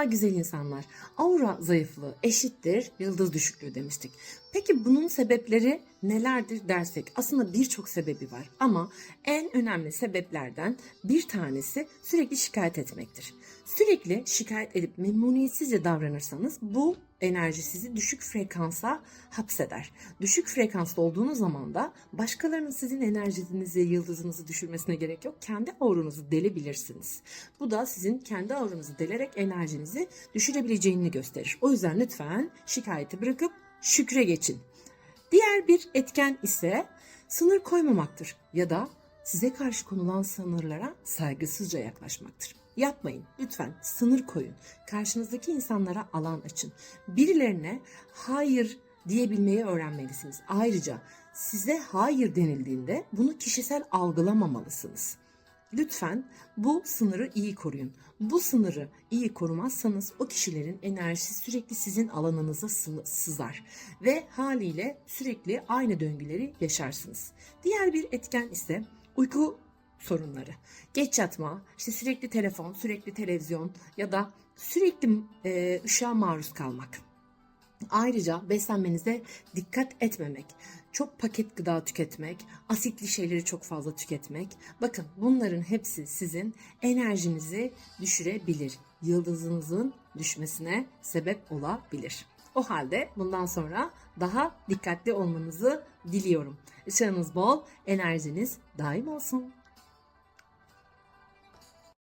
Merhaba güzel insanlar. Aura zayıflığı eşittir yıldız düşüklüğü demiştik. Peki bunun sebepleri nelerdir dersek aslında birçok sebebi var ama en önemli sebeplerden bir tanesi sürekli şikayet etmektir. Sürekli şikayet edip memnuniyetsizce davranırsanız bu enerji sizi düşük frekansa hapseder. Düşük frekanslı olduğunuz zaman da başkalarının sizin enerjinizi, yıldızınızı düşürmesine gerek yok. Kendi auranızı delebilirsiniz. Bu da sizin kendi auranızı delerek enerjinizi düşürebileceğini gösterir. O yüzden lütfen şikayeti bırakıp şükre geçin. Diğer bir etken ise sınır koymamaktır ya da size karşı konulan sınırlara saygısızca yaklaşmaktır. Yapmayın. Lütfen sınır koyun. Karşınızdaki insanlara alan açın. Birilerine hayır diyebilmeyi öğrenmelisiniz. Ayrıca size hayır denildiğinde bunu kişisel algılamamalısınız. Lütfen bu sınırı iyi koruyun. Bu sınırı iyi korumazsanız o kişilerin enerjisi sürekli sizin alanınıza sı- sızar ve haliyle sürekli aynı döngüleri yaşarsınız. Diğer bir etken ise uyku sorunları. Geç yatma, işte sürekli telefon, sürekli televizyon ya da sürekli e, ışığa maruz kalmak. Ayrıca beslenmenize dikkat etmemek, çok paket gıda tüketmek, asitli şeyleri çok fazla tüketmek. Bakın bunların hepsi sizin enerjinizi düşürebilir. Yıldızınızın düşmesine sebep olabilir. O halde bundan sonra daha dikkatli olmanızı diliyorum. Işığınız bol, enerjiniz daim olsun.